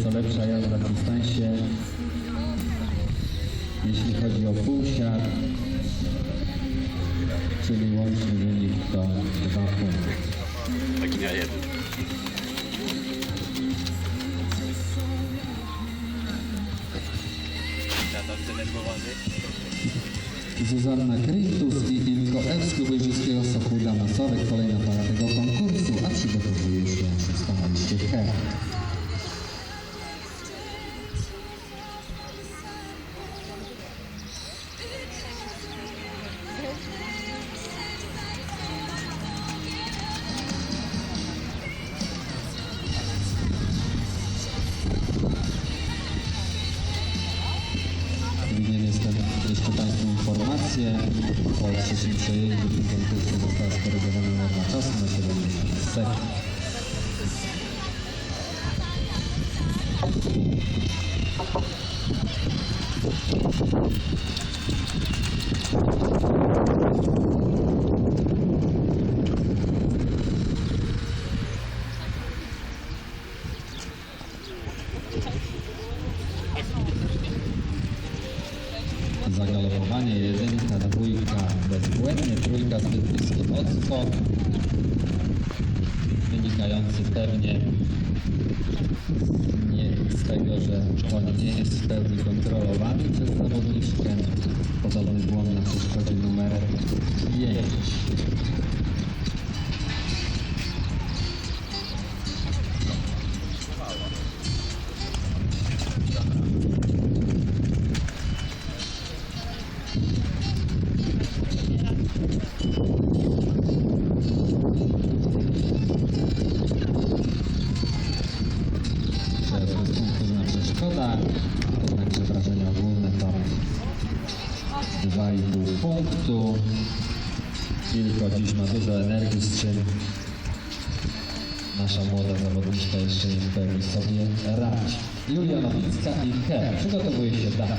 Nieco lepsza jazda w dystansie. Jeśli chodzi o półsiat, czyli łączny wynik to dwa punkty. Taki ja jeden. Zuzanna Krytus i Ilko F. z klubu Igrzyskiego Sokół dla Masowych. Kolejna para tego konkursu, a przygotowuje się stanowiście H. informacje oraz jeśli przejeździ inwentyzm została skorygowana norma czasu na 17 sekund. Thank Zagalopowanie jedynka, dwójka bezbłędnie, trójka zbyt bliskim odskok. Wynikający pewnie nie z tego, że koń nie jest w pełni kontrolowany przez zawodniczkę. Podobny błąd na przeszkodzie numer 5. 2,5 punktu. Tylko dziś ma dużo energii, z czym nasza młoda zawodniczka jeszcze nie w pełni sobie radzi. Julia Nowicka i He przygotowuje się dalej.